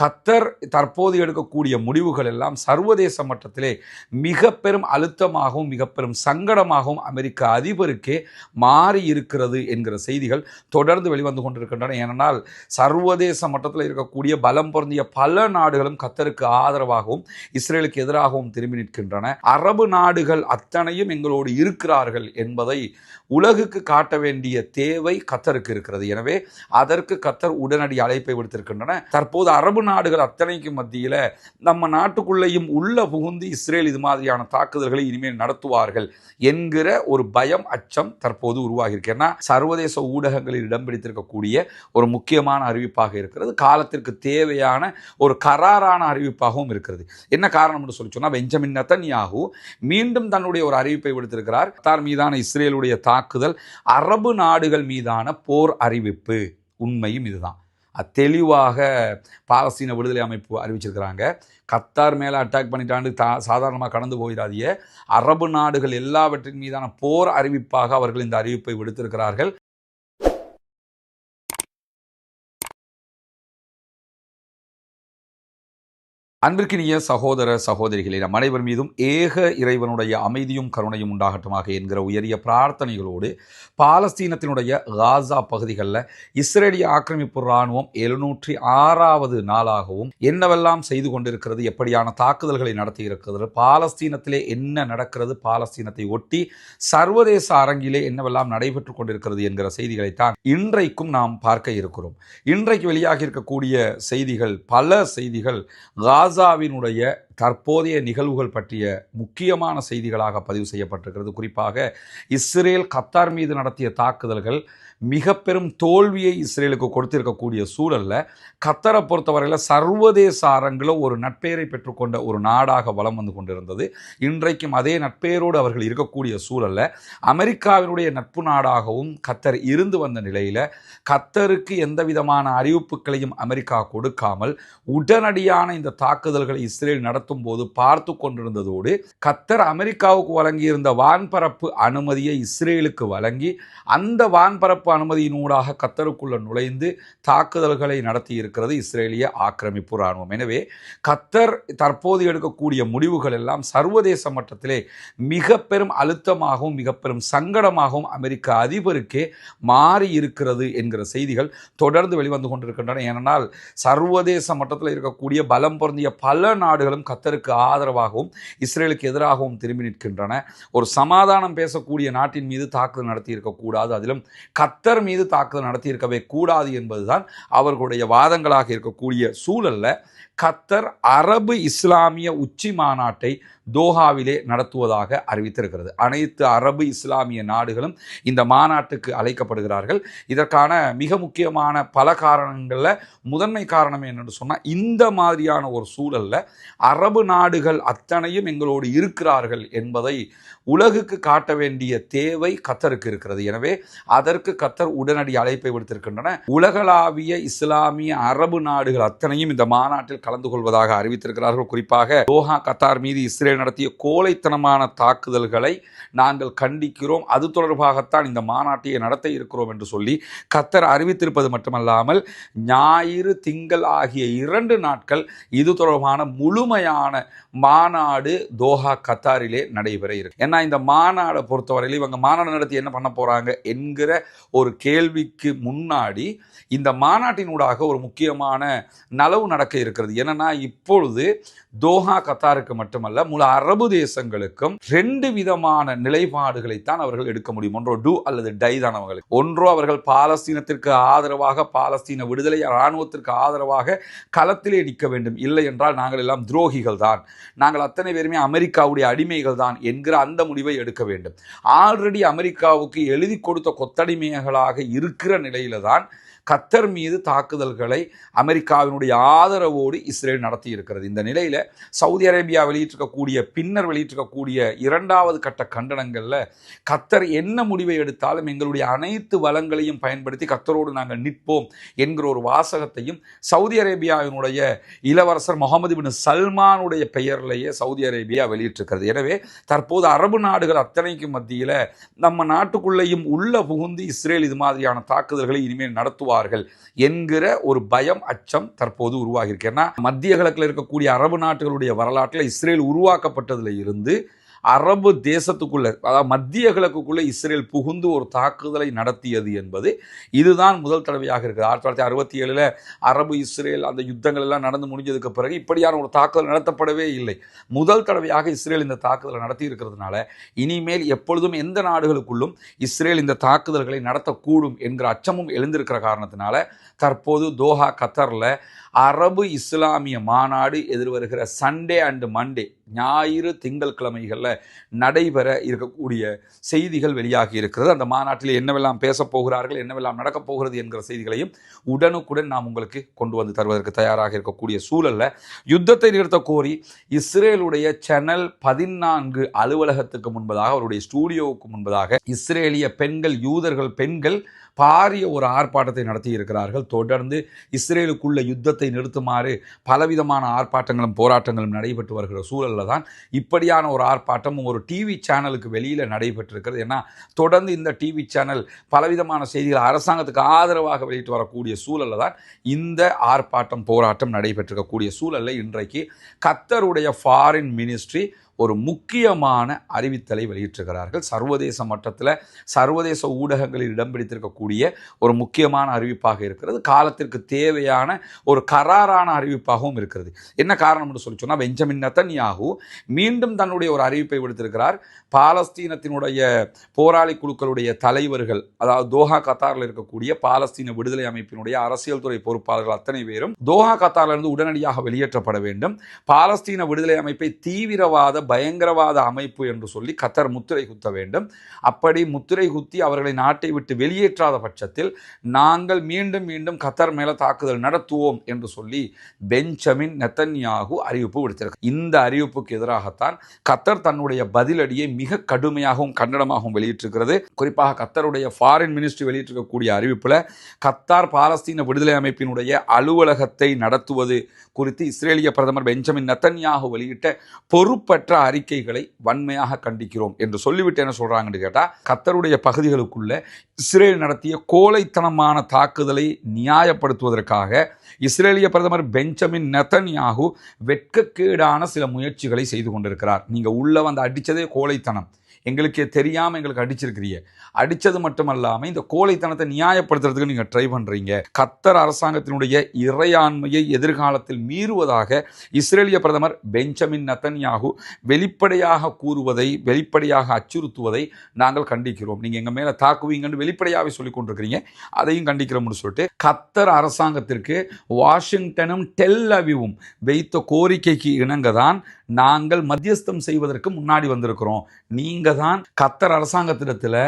கத்தர் தற்போது எடுக்கக்கூடிய முடிவுகள் எல்லாம் சர்வதேச மட்டத்திலே மிக பெரும் அழுத்தமாகவும் மிக பெரும் சங்கடமாகவும் அமெரிக்க அதிபருக்கே மாறி இருக்கிறது என்கிற செய்திகள் தொடர்ந்து வெளிவந்து கொண்டிருக்கின்றன. ஏனென்றால் சர்வதேச மட்டத்தில் இருக்கக்கூடிய பலம் பொருந்திய பல நாடுகளும் கத்தருக்கு ஆதரவாகவும் இஸ்ரேலுக்கு எதிராகவும் திரும்பி நிற்கின்றன. அரபு நாடுகள் அத்தனையும் எங்களோடு இருக்கிறார்கள் என்பதை உலகுக்கு காட்ட வேண்டிய தேவை கத்தருக்கு இருக்கிறது. எனவே அதற்கு கத்தர் உடனடி அழைப்பை விடுத்திருக்கின்றன. தற்போது அரபு நாடுகள் அத்தனைக்கும் மத்தியில் நம்ம நாட்டுக்குள்ளேயும் உள்ள புகுந்து இஸ்ரேல் இது மாதிரியான தாக்குதல்களை இனிமேல் நடத்துவார்கள் என்கிற ஒரு பயம் அச்சம் தற்போது உருவாகியிருக்கேன்னா சர்வதேச ஊடகங்களில் இடம் பிடித்திருக்கக்கூடிய ஒரு முக்கியமான அறிவிப்பாக இருக்கிறது. காலத்திற்கு தேவையான ஒரு கராரான அறிவிப்பாகவும் இருக்கிறது. என்ன காரணம்னு சொல்லி சொன்னால் பெஞ்சமின் நத்தன்யாகு மீண்டும் தன்னுடைய ஒரு அறிவிப்பை விடுத்திருக்கிறார். கத்தார் மீதான இஸ்ரேலுடைய தாக்குதல் அரபு நாடுகள் மீதான போர் அறிவிப்பு. உண்மையும் இதுதான். தெளிவாக பாலஸ்தீன விடுதலை அமைப்பு அறிவிச்சிருக்கிறாங்க. கத்தார் மேலே அட்டாக் பண்ணிட்டாண்டு தா சாதாரணமாக கடந்து போயிடாதிய அரபு நாடுகள் எல்லாவற்றின் மீதான போர் அறிவிப்பாக அவர்கள் இந்த அறிவிப்பை விடுத்திருக்கிறார்கள். அன்பிற்கினிய சகோதர சகோதரிகளே நம் அனைவர் மீதும் ஏக இறைவனுடைய அமைதியும் கருணையும் உண்டாகட்டுமாக என்கிற உயரிய பிரார்த்தனைகளோடு பாலஸ்தீனத்தினுடைய காசா பகுதிகளில் இஸ்ரேலிய ஆக்கிரமிப்பு இராணுவம் எழுநூற்றி ஆறாவது நாளாகவும் என்னவெல்லாம் செய்து கொண்டிருக்கிறது எப்படியான தாக்குதல்களை நடத்தி இருக்கிறது பாலஸ்தீனத்திலே என்ன நடக்கிறது பாலஸ்தீனத்தை ஒட்டி சர்வதேச அரங்கிலே என்னவெல்லாம் நடைபெற்று கொண்டிருக்கிறது என்கிற செய்திகளைத்தான் இன்றைக்கும் நாம் பார்க்க இருக்கிறோம். இன்றைக்கு வெளியாகி இருக்கக்கூடிய செய்திகள் பல செய்திகள் காசாவினுடைய தற்போதைய நிகழ்வுகள் பற்றிய முக்கியமான செய்திகளாக பதிவு செய்யப்பட்டிருக்கிறது. குறிப்பாக இஸ்ரேல் கத்தார் மீது நடத்திய தாக்குதல்கள் மிக பெரும் தோல்வியை இஸ்ரேலுக்கு கொடுத்திருக்கக்கூடிய சூழல்ல கத்தரை பொறுத்தவரையில் சர்வதேச அரங்கில் ஒரு நட்பெயரை பெற்றுக்கொண்ட ஒரு நாடாக வலம் வந்து கொண்டிருந்தது. இன்றைக்கும் அதே நட்பெயரோடு அவர்கள் இருக்கக்கூடிய சூழல்ல அமெரிக்காவினுடைய நட்பு நாடாகவும் கத்தர் இருந்து வந்த நிலையில் கத்தருக்கு எந்த விதமான அறிவிப்புகளையும் அமெரிக்கா கொடுக்காமல் உடனடியான இந்த தாக்குதல்களை இஸ்ரேல் நடத்த நடத்தும் போது பார்த்து கொண்டிருந்ததோடு கத்தர் அமெரிக்காவுக்கு வழங்கியிருந்த வான்பரப்பு அனுமதியை இஸ்ரேலுக்கு வழங்கி அந்த வான்பரப்பு அனுமதியினூடாக கத்தருக்குள்ள நுழைந்து தாக்குதல்களை நடத்தி இருக்கிறது இஸ்ரேலிய ஆக்கிரமிப்பு இராணுவம். எனவே கத்தர் தற்போது எடுக்கக்கூடிய முடிவுகள் எல்லாம் சர்வதேச மட்டத்திலே மிக பெரும் அழுத்தமாகவும் மிக பெரும் சங்கடமாகவும் அமெரிக்க அதிபருக்கே மாறி இருக்கிறது என்கிற செய்திகள் தொடர்ந்து வெளிவந்து கொண்டிருக்கின்றன. ஏனென்றால் சர்வதேச மட்டத்தில் இருக்கக்கூடிய பலம் பொருந்திய பல நாடுகளும் கத்தருக்கு ஆதரவாகவும் இஸ்ரேலுக்கு எதிராகவும் திரும்பி நிற்கின்றன. ஒரு சமாதானம் பேசக்கூடிய நாட்டின் மீது தாக்குதல் நடத்தியிருக்கக்கூடாது. அதிலும் கத்தர் மீது தாக்குதல் நடத்தியிருக்கவே கூடாது என்பதுதான் அவர்களுடைய வாதங்களாக இருக்கக்கூடிய சூழல்ல கத்தர் அரபு இஸ்லாமிய உச்சி மாநாட்டை தோஹாவிலே நடத்துவதாக அறிவித்திருக்கிறது. அனைத்து அரபு இஸ்லாமிய நாடுகளும் இந்த மாநாட்டுக்கு அழைக்கப்படுகிறார்கள். இதற்கான மிக முக்கியமான பல காரணங்களில் முதன்மை காரணம் என்னென்னு சொன்னால் இந்த மாதிரியான ஒரு சூழல்ல அரபு நாடுகள் அத்தனையும் எங்களோடு இருக்கிறார்கள் என்பதை உலகுக்கு காட்ட வேண்டிய தேவை கத்தருக்கு இருக்கிறது. எனவே அதற்கு கத்தர் உடனடி அழைப்பை விடுத்திருக்கின்றன. உலகளாவிய இஸ்லாமிய அரபு நாடுகள் அத்தனையும் இந்த மாநாட்டில் கலந்து கொள்வதாக அறிவித்திருக்கிறார்கள். குறிப்பாக தோஹா கத்தார் மீது இஸ்ரேல் நடத்திய கோழைத்தனமான தாக்குதல்களை நாங்கள் கண்டிக்கிறோம். அது தொடர்பாகத்தான் இந்த மாநாட்டையை நடத்த இருக்கிறோம் என்று சொல்லி கத்தர் அறிவித்திருப்பது மட்டுமல்லாமல் ஞாயிறு திங்கள் ஆகிய இரண்டு நாட்கள் இது தொடர்பான முழுமையான மாநாடு தோஹா கத்தாரிலே நடைபெற இருக்கு. ஏன்னா இந்த மாநாடை பொறுத்தவரையில் இவங்க மாநாடு நடத்தி என்ன பண்ண போகிறாங்க என்கிற ஒரு கேள்விக்கு முன்னாடி இந்த மாநாட்டினூடாக ஒரு முக்கியமான நலவு நடக்க இருக்கிறது. என்னன்னா இப்பொழுது தோஹா கத்தாருக்கு மட்டுமல்ல முழு அரபு தேசங்களுக்கும் ரெண்டு விதமான நிலைப்பாடுகளைத்தான் அவர்கள் எடுக்க முடியும். ஒன்றோ டூ அல்லது டை தான் அவங்களுக்கு. ஒன்றோ அவர்கள் பாலஸ்தீனத்திற்கு ஆதரவாக பாலஸ்தீன விடுதலை இராணுவத்திற்கு ஆதரவாக களத்திலே நிற்க வேண்டும். இல்லை என்றால் நாங்கள் எல்லாம் துரோகிகள் தான். நாங்கள் அத்தனை பேருமே அமெரிக்காவுடைய அடிமைகள் தான் என்கிற அந்த முடிவை எடுக்க வேண்டும். ஆல்ரெடி அமெரிக்காவுக்கு எழுதி கொடுத்த கொத்தடிமைகளாக இருக்கிற நிலையில தான் கத்தர் மீது தாக்குதல்களை அமெரிக்காவினுடைய ஆதரவோடு இஸ்ரேல் நடத்தி இருக்கிறது இந்த நிலையில் சவுதி அரேபியா வெளியிட்டிருக்கக்கூடிய பின்னர் வெளியிட்டிருக்கக்கூடிய இரண்டாவது கட்ட கண்டனங்களில் கத்தர் என்ன முடிவை எடுத்தாலும் எங்களுடைய அனைத்து வளங்களையும் பயன்படுத்தி கத்தரோடு நாங்கள் நிற்போம் என்கிற ஒரு வாசகத்தையும் சவுதி அரேபியாவினுடைய இளவரசர் முகமது பின் சல்மானுடைய பெயர்லேயே சவுதி அரேபியா வெளியிட்டிருக்கிறது. எனவே தற்போது அரபு நாடுகள் அத்தனைக்கு மத்தியில் நம்ம நாட்டுக்குள்ளேயும் உள்ள புகுந்து இஸ்ரேல் இது மாதிரியான தாக்குதல்களை இனிமேல் நடத்துவார் கொள்வார்கள் என்கிற ஒரு பயம் அச்சம் தற்போது உருவாகியிருக்கு. ஏன்னா மத்திய கிழக்கில் இருக்கக்கூடிய அரபு நாடுகளுடைய வரலாற்றில் இஸ்ரேல் உருவாக்கப்பட்டதில் இருந்து அரபு தேசத்துக்குள்ளே அதாவது மத்திய கிழக்குக்குள்ளே இஸ்ரேல் புகுந்து ஒரு தாக்குதலை நடத்தியது என்பது இதுதான் முதல் தடவையாக இருக்குது. ஆயிரத்தி தொள்ளாயிரத்தி அறுபத்தி ஏழில் அரபு இஸ்ரேல் அந்த யுத்தங்கள் எல்லாம் நடந்து முடிஞ்சதுக்கு பிறகு இப்படியான ஒரு தாக்குதல் நடத்தப்படவே இல்லை. முதல் தடவையாக இஸ்ரேல் இந்த தாக்குதலை நடத்தி இருக்கிறதுனால இனிமேல் எப்பொழுதும் எந்த நாடுகளுக்குள்ளும் இஸ்ரேல் இந்த தாக்குதல்களை நடத்தக்கூடும் என்கிற அச்சமும் எழுந்திருக்கிற காரணத்தினால தற்போது தோஹா கத்தரில் அரபு இஸ்லாமிய மாநாடு எதிர்வருகிற சண்டே அண்டு மண்டே ஞாயிறு திங்கட்கிழமைகளில் நடைபெற இருக்கக்கூடிய செய்திகள் வெளியாகி இருக்கிறது. அந்த மாநாட்டில் என்னவெல்லாம் பேசப் போகிறார்கள் என்னவெல்லாம் நடக்கப் போகிறது என்கிற செய்திகளையும் உடனுக்குடன் நாம் உங்களுக்கு கொண்டு வந்து தருவதற்கு தயாராக இருக்கக்கூடிய சூழலில் யுத்தத்தை நிறுத்த கோரி இஸ்ரேலுடைய சேனல் பதினான்கு அலுவலகத்துக்கு முன்பதாக அவருடைய ஸ்டூடியோவுக்கு முன்பதாக இஸ்ரேலிய பெண்கள் யூதர்கள் பெண்கள் பாரிய ஒரு ஆர்ப்பாட்டத்தை நடத்தி இருக்கிறார்கள் தொடர்ந்து இஸ்ரேலுக்குள்ள யுத்தத்தை நிறுத்துமாறு பலவிதமான ஆர்ப்பாட்டங்களும் போராட்டங்களும் நடைபெற்று வருகிற சூழலில் தான் இப்படியான ஒரு ஆர்ப்பாட்டமும் ஒரு டிவி சேனலுக்கு வெளியில் நடைபெற்றிருக்கிறது. ஏன்னா தொடர்ந்து இந்த டிவி சேனல் பலவிதமான செய்திகள் அரசாங்கத்துக்கு ஆதரவாக வெளியிட்டு வரக்கூடிய சூழலில் தான் இந்த ஆர்ப்பாட்டம் போராட்டம் நடைபெற்றிருக்கக்கூடிய சூழலில் இன்றைக்கு கத்தருடைய ஃபாரின் மினிஸ்ட்ரி ஒரு முக்கியமான அறிவித்தலை வெளியிட்டிருக்கிறார்கள். சர்வதேச மட்டத்தில் சர்வதேச ஊடகங்களில் இடம் பிடித்திருக்கக்கூடிய ஒரு முக்கியமான அறிவிப்பாக இருக்கிறது. காலத்திற்கு தேவையான ஒரு கராரான அறிவிப்பாகவும் இருக்கிறது. என்ன காரணம்னு சொல்லி சொன்னால் பெஞ்சமின் நத்தன்யாகு மீண்டும் தன்னுடைய ஒரு அறிவிப்பை விடுத்திருக்கிறார். பாலஸ்தீனத்தினுடைய போராளி குழுக்களுடைய தலைவர்கள் அதாவது தோஹா கத்தாரில் இருக்கக்கூடிய பாலஸ்தீன விடுதலை அமைப்பினுடைய அரசியல் துறை பொறுப்பாளர்கள் அத்தனை பேரும் தோஹா கத்தாரிலிருந்து உடனடியாக வெளியேற்றப்பட வேண்டும். பாலஸ்தீன விடுதலை அமைப்பை தீவிரவாத பயங்கரவாத அமைப்பு என்று சொல்லி கத்தர் முத்திரை குத்த வேண்டும். அப்படி முத்திரை குத்தி அவர்களை நாட்டை விட்டு வெளியேற்றாத பட்சத்தில் நாங்கள் மீண்டும் மீண்டும் கத்தர் மேலே தாக்குதல் நடத்துவோம் என்று சொல்லி பெஞ்சமின் நெத்தன்யாகு அறிவிப்பு விடுத்திருக்கிறார். இந்த அறிவிப்புக்கு எதிராகத்தான் கத்தர் தன்னுடைய பதிலடியை மிக கடுமையாகவும் கண்டனமாகவும் வெளியிட்டிருக்கிறது. குறிப்பாக கத்தருடைய ஃபாரின் மினிஸ்ட்ரி வெளியிட்டிருக்கக்கூடிய அறிவிப்பில் கத்தார் பாலஸ்தீன விடுதலை அமைப்பினுடைய அலுவலகத்தை நடத்துவது குறித்து இஸ்ரேலிய பிரதமர் பெஞ்சமின் நெத்தன்யாகு வெளியிட்ட பொறுப்பற்ற அறிக்கைகளை வன்மையாக கண்டிக்கிறோம் என்று சொல்லிவிட்டு என்ன சொல்றாங்கன்னு கேட்டால் கத்தருடைய பகுதிகளுக்குள்ள இஸ்ரேல் நடத்திய கோழைத்தனமான தாக்குதலை நியாயப்படுத்துவதற்காக இஸ்ரேலிய பிரதமர் பெஞ்சமின் நெத்தன்யாகு வெட்கக்கேடான சில முயற்சிகளை செய்து கொண்டிருக்கிறார். நீங்க உள்ள வந்து அடிச்சதே கோழைத்தனம். எங்களுக்கே தெரியாமல் எங்களுக்கு அடிச்சிருக்கிறீங்க. அடித்தது மட்டுமல்லாமல் இந்த கோழைத்தனத்தை நியாயப்படுத்துறதுக்கு நீங்கள் ட்ரை பண்ணுறீங்க கத்தர் அரசாங்கத்தினுடைய இறையாண்மையை எதிர்காலத்தில் மீறுவதாக இஸ்ரேலிய பிரதமர் பெஞ்சமின் நத்தன்யாகு வெளிப்படையாக கூறுவதை வெளிப்படையாக அச்சுறுத்துவதை நாங்கள் கண்டிக்கிறோம். நீங்கள் எங்கள் மேலே தாக்குவீங்கன்னு வெளிப்படையாகவே சொல்லி கொண்டிருக்கிறீங்க. அதையும் கண்டிக்கிறோம்னு சொல்லிட்டு கத்தர் அரசாங்கத்திற்கு வாஷிங்டனும் டெல் அவிவும் வைத்த கோரிக்கைக்கு இணங்க தான் நாங்கள் மத்தியஸ்தம் செய்வதற்கு முன்னாடி வந்திருக்கிறோம். நீங்க தான் கத்தர் அரசாங்கத்திடத்தில்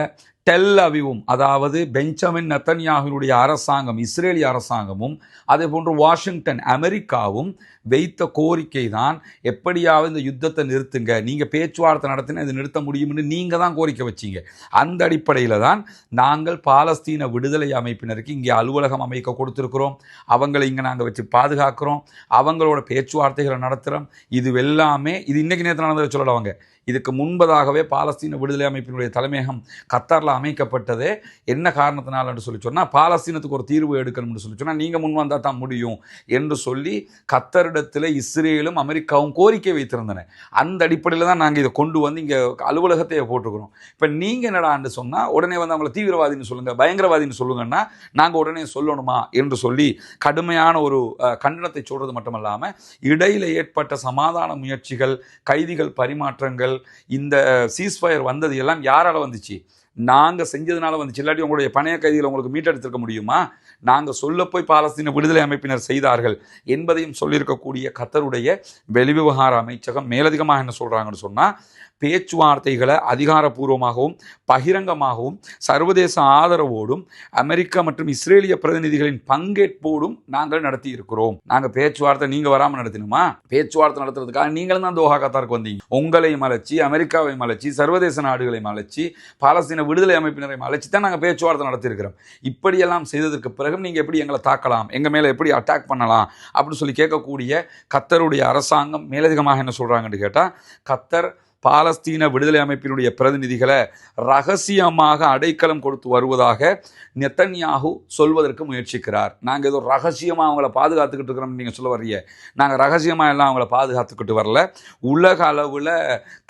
டெல் அவிவும் அதாவது பெஞ்சமின் நத்தன்யாகினுடைய அரசாங்கம் இஸ்ரேலிய அரசாங்கமும் அதே போன்று வாஷிங்டன் அமெரிக்காவும் வைத்த கோரிக்கை தான் எப்படியாவது இந்த யுத்தத்தை நிறுத்துங்க நீங்கள் பேச்சுவார்த்தை நடத்தினா இது நிறுத்த முடியும்னு நீங்கள் தான் கோரிக்கை வச்சிங்க. அந்த அடிப்படையில் தான் நாங்கள் பாலஸ்தீன விடுதலை அமைப்பினருக்கு இங்கே அலுவலகம் அமைக்க கொடுத்துருக்குறோம். அவங்களை இங்கே நாங்கள் வச்சு பாதுகாக்கிறோம். அவங்களோட பேச்சுவார்த்தைகளை நடத்துகிறோம் இது எல்லாமே இது இன்றைக்கு நேரத்தில் நடந்ததை சொல்லல அவங்க. இதுக்கு முன்பதாகவே பாலஸ்தீன விடுதலை அமைப்பினுடைய தலைமையகம் கத்தாரில் அமைக்கப்பட்டதே. என்ன காரணத்தினால சொல்லி சொன்னால் பாலஸ்தீனத்துக்கு ஒரு தீர்வு எடுக்கணும்னு சொல்லி சொன்னால் நீங்கள் முன் வந்தால் தான் முடியும் என்று சொல்லி கத்தரிடத்தில் இஸ்ரேலும் அமெரிக்காவும் கோரிக்கை வைத்திருந்தன. அந்த அடிப்படையில் தான் நாங்கள் இதை கொண்டு வந்து இங்கே அலுவலகத்தையே போட்டுக்கிறோம் இப்போ நீங்கள் என்னடான்னு சொன்னால் உடனே வந்து அவங்கள தீவிரவாதின்னு சொல்லுங்கள் பயங்கரவாதின்னு சொல்லுங்கன்னா நாங்கள் உடனே சொல்லணுமா என்று சொல்லி கடுமையான ஒரு கண்டனத்தை சொல்கிறது மட்டுமல்லாமல் இடையில் ஏற்பட்ட சமாதான முயற்சிகள் கைதிகள் பரிமாற்றங்கள் இந்த சீஸ்ஃபயர் வந்தது எல்லாம் யாரால வந்துச்சு? நாங்கள் செஞ்சதுனால வந்துச்சு இல்லாட்டி உங்களுடைய பணைய கைதிகளை உங்களுக்கு மீட்டெடுத்திருக்க முடியுமா? நாங்கள் சொல்ல போய் பாலஸ்தீன விடுதலை அமைப்பினர் செய்தார்கள் என்பதையும் சொல்லியிருக்கக்கூடிய கத்தருடைய வெளிவிவகார அமைச்சகம் மேலதிகமாக என்ன சொல்கிறாங்கன்னு சொன்னால் பேச்சுவார்த்தைகளை அதிகாரப்பூர்வமாகவும் பகிரங்கமாகவும் சர்வதேச ஆதரவோடும் அமெரிக்கா மற்றும் இஸ்ரேலிய பிரதிநிதிகளின் பங்கேற்போடும் நாங்கள் நடத்தி இருக்கிறோம் நாங்கள் பேச்சுவார்த்தை நீங்கள் வராமல் நடத்தினுமா பேச்சுவார்த்தை நடத்துறதுக்காக நீங்களும் தான் தோஹா கத்தாருக்கு வந்தீங்க. உங்களை மலைச்சி அமெரிக்காவை மலைச்சி சர்வதேச நாடுகளை மலைச்சி பாலஸ்தீன விடுதலை அமைப்பினரை மலைச்சி தான் நாங்கள் பேச்சுவார்த்தை நடத்தியிருக்கிறோம். இப்படியெல்லாம் செய்ததற்கு பிறகு நீங்கள் எப்படி எங்களை தாக்கலாம்? எங்கள் மேலே எப்படி அட்டாக் பண்ணலாம்? அப்படின்னு சொல்லி கேட்கக்கூடிய கத்தருடைய அரசாங்கம் மேலதிகமாக என்ன சொல்கிறாங்கன்னு கேட்டால் கத்தர் பாலஸ்தீன விடுதலை அமைப்பினுடைய பிரதிநிதிகளை ரகசியமாக அடைக்கலம் கொடுத்து வருவதாக நெத்தன்யாகு சொல்வதற்கு முயற்சிக்கிறார். நாங்கள் ஏதோ ரகசியமாக அவங்கள பாதுகாத்துக்கிட்டு இருக்கிறோம்னு நீங்கள் சொல்ல வர்றீங்க. நாங்கள் ரகசியமாக எல்லாம் அவங்கள பாதுகாத்துக்கிட்டு வரல. உலக அளவில்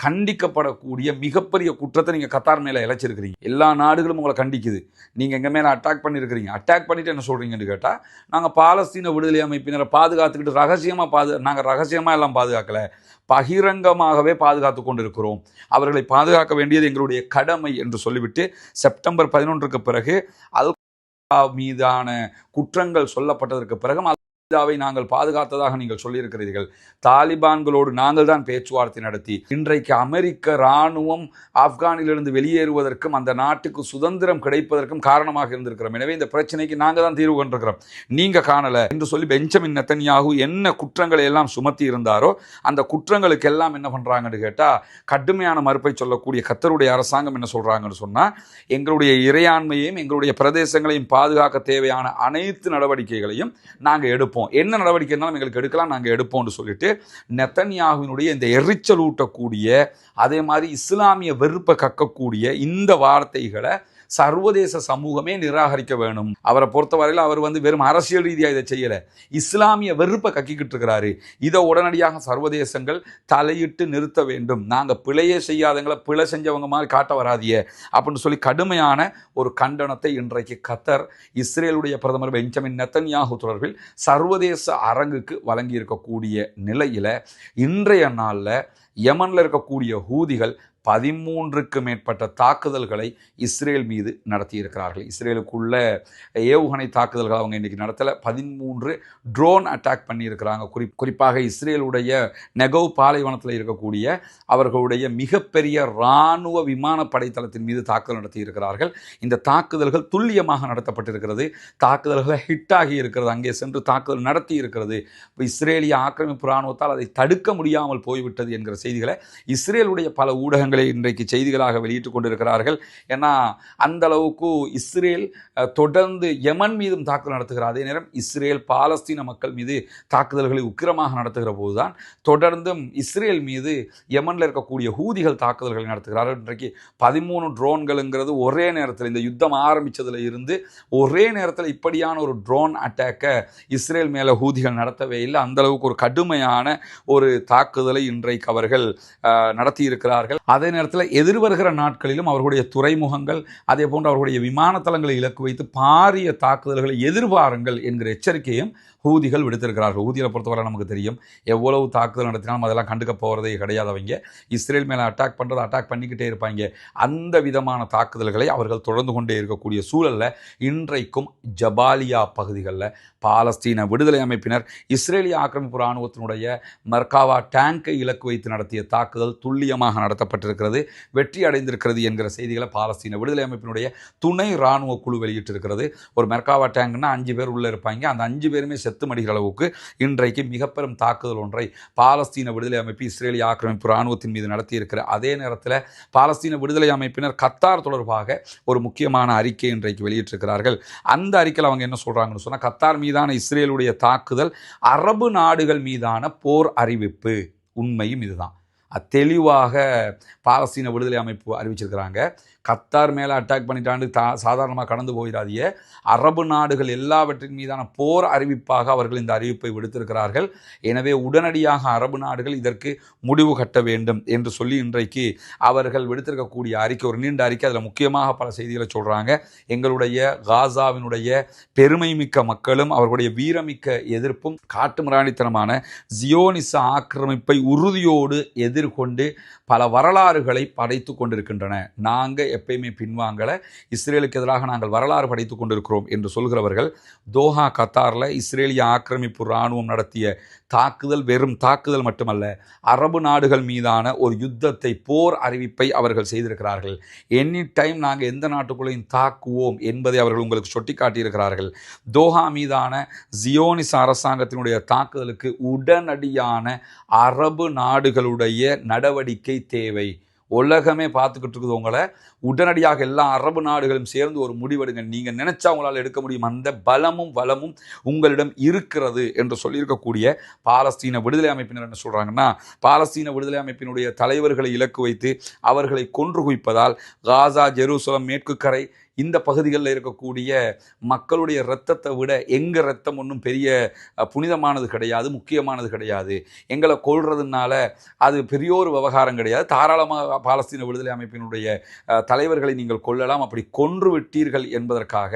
கண்டிக்கப்படக்கூடிய மிகப்பெரிய குற்றத்தை நீங்கள் கத்தார் மேலே இழைச்சிருக்கிறீங்க. எல்லா நாடுகளும் உங்களை கண்டிக்குது. நீங்கள் எங்கள் மேலே அட்டாக் பண்ணியிருக்கிறீங்க அட்டாக் பண்ணிட்டு என்ன சொல்கிறீங்கன்னு கேட்டால் நாங்கள் பாலஸ்தீன விடுதலை அமைப்பினரை பாதுகாத்துக்கிட்டு ரகசியமாக பாது நாங்கள் ரகசியமாக எல்லாம் பாதுகாக்கல. பகிரங்கமாகவே பாதுகாத்து கொண்டிருக்கிறோம். அவர்களை பாதுகாக்க வேண்டியது எங்களுடைய கடமை என்று சொல்லிவிட்டு செப்டம்பர் பதினொன்றுக்கு பிறகு அல் மீதான குற்றங்கள் சொல்லப்பட்டதற்கு பிறகு அல்காவை நாங்கள் பாதுகாத்ததாக நீங்கள் சொல்லியிருக்கிறீர்கள். தாலிபான்களோடு நாங்கள் தான் பேச்சுவார்த்தை நடத்தி இன்றைக்கு அமெரிக்க இராணுவம் ஆப்கானிலிருந்து வெளியேறுவதற்கும் அந்த நாட்டுக்கு சுதந்திரம் கிடைப்பதற்கும் காரணமாக இருந்திருக்கிறோம். எனவே இந்த பிரச்சனைக்கு நாங்கள் தான் தீர்வு கொண்டிருக்கிறோம். நீங்கள் காணலை. என்று சொல்லி பெஞ்சமின் நெத்தன்யாகு என்ன குற்றங்களை எல்லாம் சுமத்தி இருந்தாரோ அந்த குற்றங்களுக்கு எல்லாம் என்ன பண்ணுறாங்கன்னு கேட்டால் கடுமையான மறுப்பை சொல்லக்கூடிய கத்தருடைய அரசாங்கம் என்ன சொல்கிறாங்கன்னு சொன்னால் எங்களுடைய இறையாண்மையையும் எங்களுடைய பிரதேசங்களையும் பாதுகாக்க தேவையான அனைத்து நடவடிக்கைகளையும் நாங்கள் எடுப்போம். என்ன நடவடிக்கை இருந்தாலும் எங்களுக்கு எடுக்கலாம் நாங்கள் எடுப்போம்னு சொல்லிட்டு நெத்தன்யாகுவினுடைய இந்த எரிச்சல் ஊட்டக்கூடிய அதே மாதிரி இஸ்லாமிய வெறுப்பை கக்கக்கூடிய இந்த வார்த்தைகளை சர்வதேச சமூகமே நிராகரிக்க வேணும். அவரை பொறுத்தவரையில் அவர் வந்து வெறும் அரசியல் ரீதியாக இதை செய்யலை. இஸ்லாமிய வெறுப்பை கக்கிக்கிட்டு இருக்கிறாரு. இதை உடனடியாக சர்வதேசங்கள் தலையிட்டு நிறுத்த வேண்டும். நாங்கள் பிழையே செய்யாதங்களை பிழை செஞ்சவங்க மாதிரி காட்ட வராதிய அப்படின்னு சொல்லி கடுமையான ஒரு கண்டனத்தை இன்றைக்கு கத்தர் இஸ்ரேலுடைய பிரதமர் பெஞ்சமின் நெத்தன்யாகு தொடர்பில் சர்வதேச அரங்குக்கு வழங்கி இருக்கக்கூடிய நிலையில் இன்றைய நாளில் யமனில் இருக்கக்கூடிய ஹூதிகள் பதிமூன்றுக்கு மேற்பட்ட தாக்குதல்களை இஸ்ரேல் மீது நடத்தியிருக்கிறார்கள். இஸ்ரேலுக்குள்ள ஏவுகணை தாக்குதல்கள் அவங்க இன்றைக்கி நடத்தலை. பதிமூன்று ட்ரோன் அட்டாக் பண்ணியிருக்கிறாங்க. குறி குறிப்பாக இஸ்ரேலுடைய நெகவ் பாலைவனத்தில் இருக்கக்கூடிய அவர்களுடைய மிகப்பெரிய இராணுவ விமான படைத்தளத்தின் மீது தாக்குதல் நடத்தியிருக்கிறார்கள். இந்த தாக்குதல்கள் துல்லியமாக நடத்தப்பட்டிருக்கிறது. தாக்குதல்கள் ஹிட் ஆகி இருக்கிறது. அங்கே சென்று தாக்குதல் நடத்தி இருக்கிறது இஸ்ரேலிய ஆக்கிரமிப்பு இராணுவத்தால் அதை தடுக்க முடியாமல் போய்விட்டது என்கிற செய்திகளை இஸ்ரேலுடைய பல ஊடகங்கள் இன்றைக்கு செய்திகளாக வெளியிட்டுக் கொண்டிருக்கிறார்கள். ஏன்னா அந்த அளவுக்கு இஸ்ரேல் தொடர்ந்து யமன் மீதும் தாக்குதல் நடத்துகிற அதே நேரம் இஸ்ரேல் பாலஸ்தீன மக்கள் மீது தாக்குதல்களை உக்கிரமாக நடத்துகிற போதுதான் தொடர்ந்தும் இஸ்ரேல் மீது யமனில் இருக்கக்கூடிய ஹூதிகள் தாக்குதல்களை நடத்துகிறார்கள் இன்றைக்கு பதிமூணு ட்ரோன்களுங்கிறது ஒரே நேரத்தில் இந்த யுத்தம் ஆரம்பித்ததில் இருந்து ஒரே நேரத்தில் இப்படியான ஒரு ட்ரோன் அட்டாக்கை இஸ்ரேல் மேலே ஹூதிகள் நடத்தவே இல்லை. அந்தளவுக்கு ஒரு கடுமையான ஒரு தாக்குதலை இன்றைக்கு அவர்கள் நடத்தியிருக்கிறார்கள். அதே நேரத்தில் எதிர்வருகிற நாட்களிலும் அவர்களுடைய துறைமுகங்கள் அதே போன்று அவர்களுடைய விமானத்தளங்களை இலக்கு வைத்து பாரிய தாக்குதல்களை எதிர்பாருங்கள் என்கிற எச்சரிக்கையும் ஹூதிகள் விடுத்திருக்கிறார்கள். ஊதியில் பொறுத்தவரை நமக்கு தெரியும் எவ்வளவு தாக்குதல் நடத்தினாலும் அதெல்லாம் கண்டுக்க போகிறதே கிடையாதவங்க. இஸ்ரேல் மேலே அட்டாக் பண்ணுறது அட்டாக் பண்ணிக்கிட்டே இருப்பாங்க. அந்த விதமான தாக்குதல்களை அவர்கள் தொடர்ந்து கொண்டே இருக்கக்கூடிய சூழலில் இன்றைக்கும் ஜபாலியா பகுதிகளில் பாலஸ்தீன விடுதலை அமைப்பினர் இஸ்ரேலிய ஆக்கிரமிப்பு இராணுவத்தினுடைய மர்காவா டேங்கை இலக்கு வைத்து நடத்திய தாக்குதல் துல்லியமாக நடத்தப்பட்டிருக்கிறது. வெற்றி அடைந்திருக்கிறது என்கிற செய்திகளை பாலஸ்தீன விடுதலை அமைப்பினுடைய துணை இராணுவ குழு வெளியிட்டிருக்கிறது. ஒரு மெர்காவா டேங்க்னா அஞ்சு பேர் உள்ளே இருப்பாங்க. அந்த அஞ்சு பேருமே செத்து மடிகிற அளவுக்கு இன்றைக்கு மிக பெரும் தாக்குதல் ஒன்றை பாலஸ்தீன விடுதலை அமைப்பு இஸ்ரேலிய ஆக்கிரமிப்பு இராணுவத்தின் மீது நடத்தியிருக்கிற அதே நேரத்தில் பாலஸ்தீன விடுதலை அமைப்பினர் கத்தார் தொடர்பாக ஒரு முக்கியமான அறிக்கை இன்றைக்கு வெளியிட்டிருக்கிறார்கள். அந்த அறிக்கையில் அவங்க என்ன சொல்கிறாங்கன்னு சொன்னால் கத்தார் மீதான இஸ்ரேலுடைய தாக்குதல் அரபு நாடுகள் மீதான போர் அறிவிப்பு. உண்மையும் இதுதான். தெளிவாக பாலஸ்தீன விடுதலை அமைப்பு அறிவிச்சிருக்கிறாங்க. கத்தார் மேலே அட்டாக் பண்ணிட்டாண்டு தா சாதாரணமாக கடந்து போயிடாதிய அரபு நாடுகள் எல்லாவற்றின் மீதான போர் அறிவிப்பாக அவர்கள் இந்த அறிவிப்பை விடுத்திருக்கிறார்கள். எனவே உடனடியாக அரபு நாடுகள் இதற்கு முடிவு கட்ட வேண்டும் என்று சொல்லி இன்றைக்கு அவர்கள் விடுத்திருக்கக்கூடிய அறிக்கை ஒரு நீண்ட அறிக்கை. அதில் முக்கியமாக பல செய்திகளை சொல்கிறாங்க எங்களுடைய காசாவினுடைய பெருமை மிக்க மக்களும் அவர்களுடைய வீரமிக்க எதிர்ப்பும் காட்டுமிராணித்தனமான ஜியோனிச ஆக்கிரமிப்பை உறுதியோடு எதிர் எதிர்கொண்டு பல வரலாறுகளை படைத்து கொண்டிருக்கின்றன. நாங்கள் எப்பயுமே பின்வாங்கலை இஸ்ரேலுக்கு எதிராக நாங்கள் வரலாறு படைத்து கொண்டிருக்கிறோம் என்று சொல்கிறவர்கள் தோஹா கத்தாரில் இஸ்ரேலிய ஆக்கிரமிப்பு இராணுவம் நடத்திய தாக்குதல் வெறும் தாக்குதல் மட்டுமல்ல அரபு நாடுகள் மீதான ஒரு யுத்தத்தை போர் அறிவிப்பை அவர்கள் செய்திருக்கிறார்கள். எனி டைம் நாங்கள் எந்த நாட்டுக்குள்ளையும் தாக்குவோம் என்பதை அவர்கள் உங்களுக்கு சுட்டிக்காட்டியிருக்கிறார்கள். தோஹா மீதான ஜியோனிஸ் அரசாங்கத்தினுடைய தாக்குதலுக்கு உடனடியான அரபு நாடுகளுடைய நடவடிக்கை தேவை. உலகமே பார்த்துக்கிட்டு இருக்குது உங்களை. உடனடியாக எல்லா அரபு நாடுகளும் சேர்ந்து ஒரு முடிவெடுங்க. நீங்கள் நினைச்சா உங்களால் எடுக்க முடியும். அந்த பலமும் வளமும் உங்களிடம் இருக்கிறது என்று சொல்லியிருக்கக்கூடிய பாலஸ்தீன விடுதலை அமைப்பினர் என்ன சொல்கிறாங்கன்னா பாலஸ்தீன விடுதலை அமைப்பினுடைய தலைவர்களை இலக்கு வைத்து அவர்களை கொன்று குவிப்பதால் காசா ஜெருசலம் மேற்கு கரை இந்த பகுதிகளில் இருக்கக்கூடிய மக்களுடைய இரத்தத்தை விட எங்கள் ரத்தம் ஒன்றும் பெரிய புனிதமானது கிடையாது முக்கியமானது கிடையாது. எங்களை கொள்றதுனால அது பெரிய ஒரு விவகாரம் கிடையாது. தாராளமாக பாலஸ்தீன விடுதலை அமைப்பினுடைய தலைவர்களை நீங்கள் கொள்ளலாம் அப்படி கொன்று விட்டீர்கள் என்பதற்காக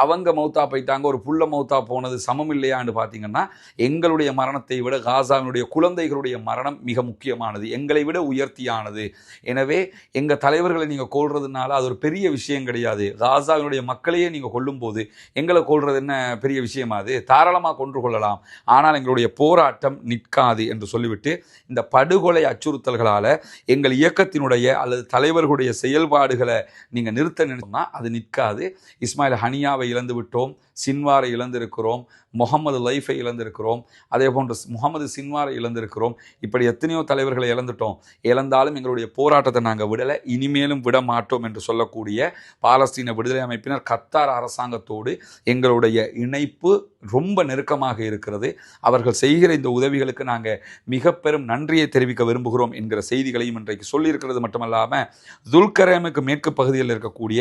அவங்க மௌத்தா போயிட்டாங்க ஒரு புள்ள மௌத்தா போனது சமம் இல்லையான்னு பார்த்தீங்கன்னா எங்களுடைய மரணத்தை விட காசாவினுடைய குழந்தைகளுடைய மரணம் மிக முக்கியமானது எங்களை விட உயர்த்தியானது. எனவே எங்கள் தலைவர்களை நீங்கள் கொள்றதுனால அது ஒரு பெரிய விஷயம் கிடையாது. காசாவினுடைய மக்களையே நீங்கள் கொல்லும்போது எங்களை கொள்வது என்ன பெரிய விஷயமா அது? தாராளமாக கொன்று கொள்ளலாம். ஆனால் எங்களுடைய போராட்டம் நிற்காது என்று சொல்லிவிட்டு இந்த படுகொலை அச்சுறுத்தல்களால் எங்கள் இயக்கத்தினுடைய அல்லது தலைவர்களுடைய செயல்பாடு செயல்பாடுகளை நீங்கள் நிறுத்த நினைச்சோம்னா அது நிற்காது. இஸ்மாயில் ஹனியாவை இழந்து விட்டோம் சின்வாரை இழந்திருக்கிறோம் முகமது லைஃபை இழந்திருக்கிறோம். அதே போன்று முகமது சின்வாரை இழந்திருக்கிறோம். இப்படி எத்தனையோ தலைவர்களை இழந்துட்டோம். இழந்தாலும் எங்களுடைய போராட்டத்தை நாங்கள் விடலை. இனிமேலும் விட மாட்டோம் என்று சொல்லக்கூடிய பாலஸ்தீன விடுதலை அமைப்பினர் கத்தார் அரசாங்கத்தோடு எங்களுடைய இணைப்பு ரொம்ப நெருக்கமாக இருக்கிறது. அவர்கள் செய்கிற இந்த உதவிகளுக்கு நாங்கள் மிக பெரும் நன்றியை தெரிவிக்க விரும்புகிறோம் என்கிற செய்திகளையும் இன்றைக்கு சொல்லியிருக்கிறது மட்டுமல்லாமல் துல்கரேமுக்கு மேற்கு பகுதியில் இருக்கக்கூடிய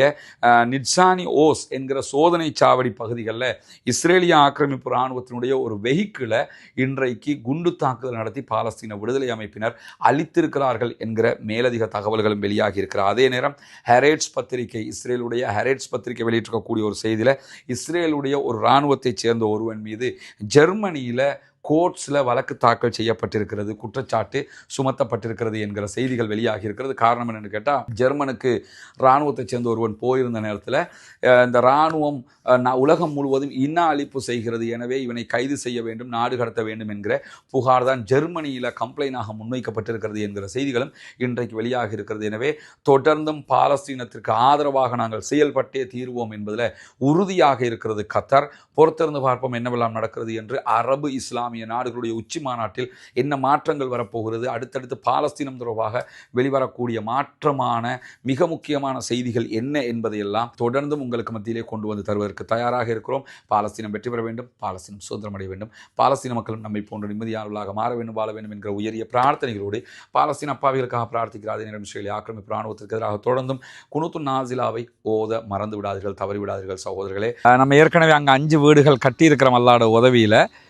நிட்சானி ஓஸ் என்கிற சோதனை சாவடி பகுதிகளில் இஸ்ரேலிய ஆக்கிரமிப்பு இராணுவத்தினுடைய ஒரு வெஹிக்கிளை இன்றைக்கு குண்டு தாக்குதல் நடத்தி பாலஸ்தீன விடுதலை அமைப்பினர் அளித்திருக்கிறார்கள் என்கிற மேலதிக தகவல்களும் வெளியாகி இருக்கிறார் அதே நேரம் ஹெரேட்ஸ் பத்திரிகை இஸ்ரேலுடைய ஹெரேட்ஸ் பத்திரிகை வெளியிட்டிருக்கக்கூடிய ஒரு செய்தியில் இஸ்ரேலுடைய ஒரு இராணுவத்தைச் சேர்ந்த ஒருவன் மீது ஜெர்மனியில் கோர்ட்ஸில் வழக்கு தாக்கல் செய்யப்பட்டிருக்கிறது குற்றச்சாட்டு சுமத்தப்பட்டிருக்கிறது என்கிற செய்திகள் வெளியாகி இருக்கிறது காரணம் என்னென்னு கேட்டால் ஜெர்மனுக்கு இராணுவத்தைச் சேர்ந்த ஒருவன் போயிருந்த நேரத்தில் இந்த இராணுவம் உலகம் முழுவதும் இன அழிப்பு செய்கிறது எனவே இவனை கைது செய்ய வேண்டும் நாடு கடத்த வேண்டும் என்கிற புகார் தான் ஜெர்மனியில் கம்ப்ளைண்டாக முன்வைக்கப்பட்டிருக்கிறது என்கிற செய்திகளும் இன்றைக்கு வெளியாகி இருக்கிறது எனவே தொடர்ந்தும் பாலஸ்தீனத்திற்கு ஆதரவாக நாங்கள் செயல்பட்டே தீர்வோம் என்பதில் உறுதியாக இருக்கிறது கத்தர். பொறுத்திருந்து பார்ப்போம் என்னவெல்லாம் நடக்கிறது என்று அரபு இஸ்லாம் இஸ்லாமிய நாடுகளுடைய உச்சி மாநாட்டில் என்ன மாற்றங்கள் வரப்போகிறது? அடுத்தடுத்து பாலஸ்தீனம் தொடர்பாக வெளிவரக்கூடிய மாற்றமான மிக முக்கியமான செய்திகள் என்ன என்பதையெல்லாம் தொடர்ந்தும் உங்களுக்கு மத்தியிலே கொண்டு வந்து தருவதற்கு தயாராக இருக்கிறோம். பாலஸ்தீனம் வெற்றி பெற வேண்டும் பாலஸ்தீனம் சுதந்திரம் அடைய வேண்டும் பாலஸ்தீன மக்களும் நம்மை போன்ற நிம்மதியாளர்களாக மாற வேண்டும் வாழ வேண்டும் என்கிற உயரிய பிரார்த்தனைகளோடு பாலஸ்தீன அப்பாவிகளுக்காக பிரார்த்திக்கிற அதே நேரம் இஸ்ரேலிய ஆக்கிரமிப்பு ராணுவத்திற்கு எதிராக தொடர்ந்தும் குணுத்து நாசிலாவை ஓத மறந்து விடாதீர்கள் தவறி விடாதீர்கள் சகோதரர்களே. நம்ம ஏற்கனவே அங்கே அஞ்சு வீடுகள் கட்டியிருக்கிறோம் அல்லாட உதவியில்